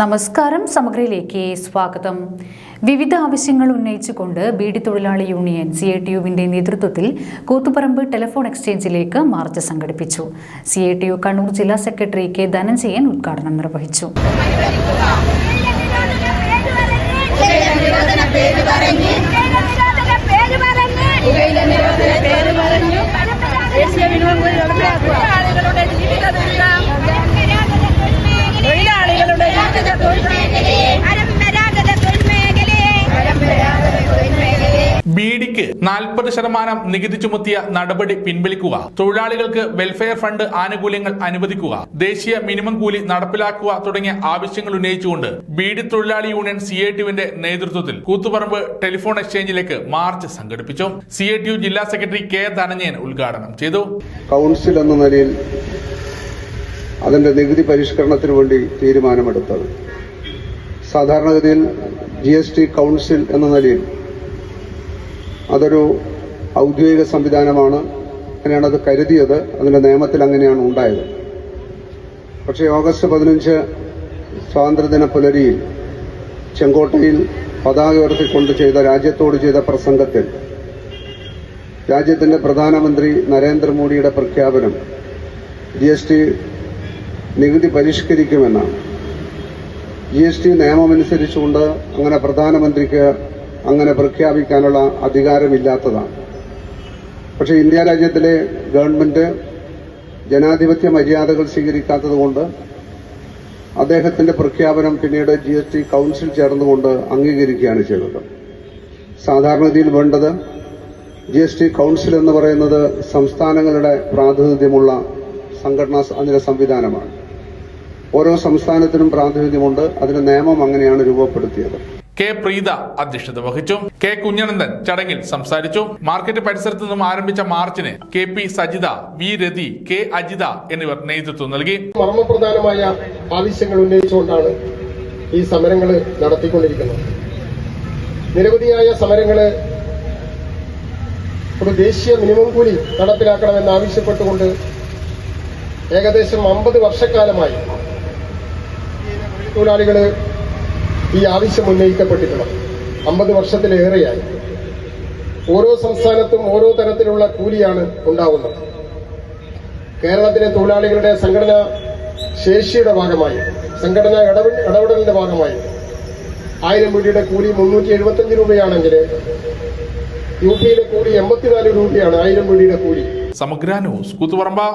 നമസ്കാരം സമഗ്രയിലേക്ക് സ്വാഗതം. വിവിധ ആവശ്യങ്ങൾ ഉന്നയിച്ചുകൊണ്ട് ബീഡി തൊഴിലാളി യൂണിയൻ സി എ ടി യുവിന്റെ നേതൃത്വത്തിൽ കൂത്തുപറമ്പ് ടെലിഫോൺ എക്സ്ചേഞ്ചിലേക്ക് മാർച്ച് സംഘടിപ്പിച്ചു. C A T U Kannur ജില്ലാ സെക്രട്ടറി കെ ധനഞ്ജയൻ ഉദ്ഘാടനം നിർവഹിച്ചു. ബീഡിക്ക് നാൽപ്പത് ശതമാനം നികുതി ചുമത്തിയ നടപടി പിൻവലിക്കുക. തൊഴിലാളികൾക്ക് വെൽഫെയർ ഫണ്ട് ആനുകൂല്യങ്ങൾ അനുവദിക്കുക. ദേശീയ മിനിമം കൂലി നടപ്പിലാക്കുക തുടങ്ങിയ ആവശ്യങ്ങൾ ഉന്നയിച്ചുകൊണ്ട് ബീഡി തൊഴിലാളി യൂണിയൻ സി ഐ ടിയുവിന്റെ നേതൃത്വത്തിൽ കൂത്തുപറമ്പ് ടെലിഫോൺ എക്സ്ചേഞ്ചിലേക്ക് മാർച്ച് സംഘടിപ്പിച്ചു. സി ഐ ടി യു ജില്ലാ സെക്രട്ടറി കെ ധനഞ്ജയൻ ഉദ്ഘാടനം ചെയ്തു. കൗൺസിൽ എന്ന നിലയിൽ അതിന്റെ നികുതി പരിഷ്കരണത്തിന് വേണ്ടി തീരുമാനമെടുത്തത്. സാധാരണഗതിയിൽ ജി എസ് ടി കൗൺസിൽ എന്ന നിലയിൽ അതൊരു ഔദ്യോഗിക സംവിധാനമാണ്. അങ്ങനെയാണ് അത് കരുതിയത്. അതിന്റെ നിയമത്തിൽ അങ്ങനെയാണ് ഉണ്ടായത്. പക്ഷേ ഓഗസ്റ്റ് പതിനഞ്ച് സ്വാതന്ത്ര്യദിന പുലരിയിൽ ചെങ്കോട്ടയിൽ പതാക ഉയർത്തിക്കൊണ്ട് ചെയ്ത രാജ്യത്തോട് ചെയ്ത പ്രസംഗത്തിൽ രാജ്യത്തിന്റെ പ്രധാനമന്ത്രി നരേന്ദ്രമോദിയുടെ പ്രഖ്യാപനം ജി എസ് ടി നികുതി പരിഷ്കരിക്കുമെന്നാണ്. ജി എസ് ടി നിയമമനുസരിച്ചുകൊണ്ട് അങ്ങനെ പ്രധാനമന്ത്രിക്ക് അങ്ങനെ പ്രഖ്യാപിക്കാനുള്ള അധികാരമില്ലാത്തതാണ്. പക്ഷേ ഇന്ത്യ രാജ്യത്തിലെ ഗവൺമെന്റ് ജനാധിപത്യ മര്യാദകൾ സ്വീകരിക്കാത്തതുകൊണ്ട് അദ്ദേഹത്തിന്റെ പ്രഖ്യാപനം പിന്നീട് ജി എസ് ടി കൌൺസിൽ ചേർന്നുകൊണ്ട് അംഗീകരിക്കുകയാണ് ചെയ്തത്. സാധാരണഗതിയിൽ വേണ്ടത് ജി എസ് ടി കൌൺസിൽ എന്ന് പറയുന്നത് സംസ്ഥാനങ്ങളുടെ പ്രാതിനിധ്യമുള്ള സംഘടനാ അതിന്റെ സംവിധാനമാണ്. ഓരോ സംസ്ഥാനത്തിനും പ്രാതിനിധ്യമുണ്ട് അതിന് നിയമം അങ്ങനെയാണ് രൂപപ്പെടുത്തിയത്. കെ പ്രീത അധ്യക്ഷത വഹിച്ചു. കെ കുഞ്ഞനന്ദൻ ചടങ്ങിൽ സംസാരിച്ചു. മാർക്കറ്റ് പരിസരത്ത് നിന്നും ആരംഭിച്ച മാർച്ചിന് K P Sajitha V Rathi K Ajitha എന്നിവർ നേതൃത്വം നൽകി. മർമ്മപ്രധാനമായ ആവശ്യങ്ങൾ ഉന്നയിച്ചുകൊണ്ടാണ് ഈ സമരങ്ങൾ നടത്തിക്കൊണ്ടിരിക്കുന്നത്. നിരവധിയായ സമരങ്ങൾ ഒരു ദേശീയ മിനിമം കൂലി നടപ്പിലാക്കണമെന്ന് ആവശ്യപ്പെട്ടുകൊണ്ട് ഏകദേശം അമ്പത് വർഷക്കാലമായി തൊഴിലാളികൾ ഈ ആവശ്യം ഉന്നയിക്കപ്പെട്ടിട്ടുള്ളത് അമ്പത് വർഷത്തിലേറെയായി. ഓരോ സംസ്ഥാനത്തും ഓരോ തരത്തിലുള്ള കൂലിയാണ് ഉണ്ടാവുന്നത്. കേരളത്തിലെ തൊഴിലാളികളുടെ സംഘടനാ ശേഷിയുടെ ഭാഗമായി സംഘടനാ ഇടപെ- ഇടപെടലിന്റെ ഭാഗമായി ആയിരം രൂപയുടെ കൂലി മുന്നൂറ്റി എഴുപത്തിയഞ്ച് രൂപയാണെങ്കിൽ യു പിയിലെ കൂലി എൺപത്തിനാല് രൂപയാണ് ആയിരം രൂപയുടെ കൂലി. സമഗ്ര ന്യൂസ് കൂത്തുപറമ്പ.